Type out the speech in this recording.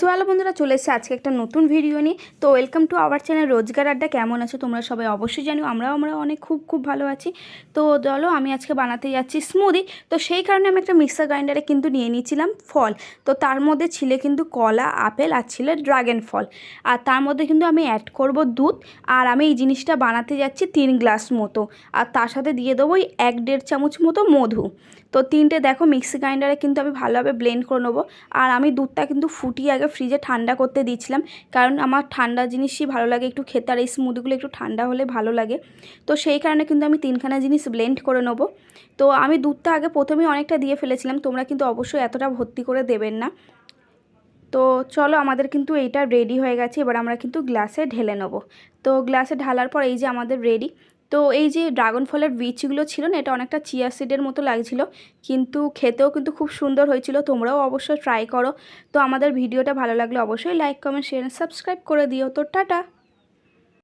So hello বন্ধুরা, চলে এসেছে আজকে একটা নতুন ভিডিও নিয়ে। তো ওয়েলকাম টু আওয়ার চ্যানেল রোজগার আড্ডা। কেমন আছো তোমরা সবাই? অবশ্যই জানো আমরাও আমরা অনেক খুব খুব ভালো আছি। তো, চলো, আমি আজকে বানাতে যাচ্ছি স্মুদি তো, সেই কারণে আমি একটা মিক্সার গ্রাইন্ডারে কিন্তু নিয়ে নিয়েছিলাম ফল। তো, তার মধ্যে ছিল কিন্তু কলা, আপেল আর ছিল ড্রাগন ফল। আর তার মধ্যে কিন্তু আমি অ্যাড করব দুধ। আর আমি এই জিনিসটা বানাতে যাচ্ছি তিন গ্লাস মতো। আর তার সাথে দিয়ে দেবো ওই এক দেড় চামচ মতো মধু। তো, তিনটে, দেখো মিক্সি গ্রাইন্ডারে কিন্তু আমি ভালোভাবে ব্লেন্ড করে নেব। আর আমি দুধটা কিন্তু ফুটিয়ে আগে ফ্রিজে ঠান্ডা করতে দিয়েছিলাম। কারণ আমার ঠান্ডা জিনিসই ভালো লাগে একটু খেতে, আর এই স্মুদিগুলো একটু ঠান্ডা হলে ভালো লাগে। তো সেই কারণে কিন্তু আমি তিনখানা জিনিস ব্লেন্ড করে নেব। তো আমি দুধটা আগে প্রথমেই অনেকটা দিয়ে ফেলেছিলাম, তোমরা কিন্তু অবশ্যই এতটা ভর্তি করে দেবেন না। তো চলো আমাদের কিন্তু এইটা রেডি হয়ে গেছে, এবার আমরা কিন্তু গ্লাসে ঢেলে নেব। তো গ্লাসে ঢালার পর এই যে আমাদের রেডি তো এই যে ড্রাগন ফলের বীজগুলো ছিল না, এটা অনেকটা চিয়া সিডের মতো লাগছিল, কিন্তু খেতেও কিন্তু খুব সুন্দর হয়েছিল, তোমরাও অবশ্যই ট্রাই করো। তো আমাদের ভিডিওটা ভালো লাগলে অবশ্যই লাইক কমেন্ট শেয়ার সাবস্ক্রাইব করে দিও। তো টাটা!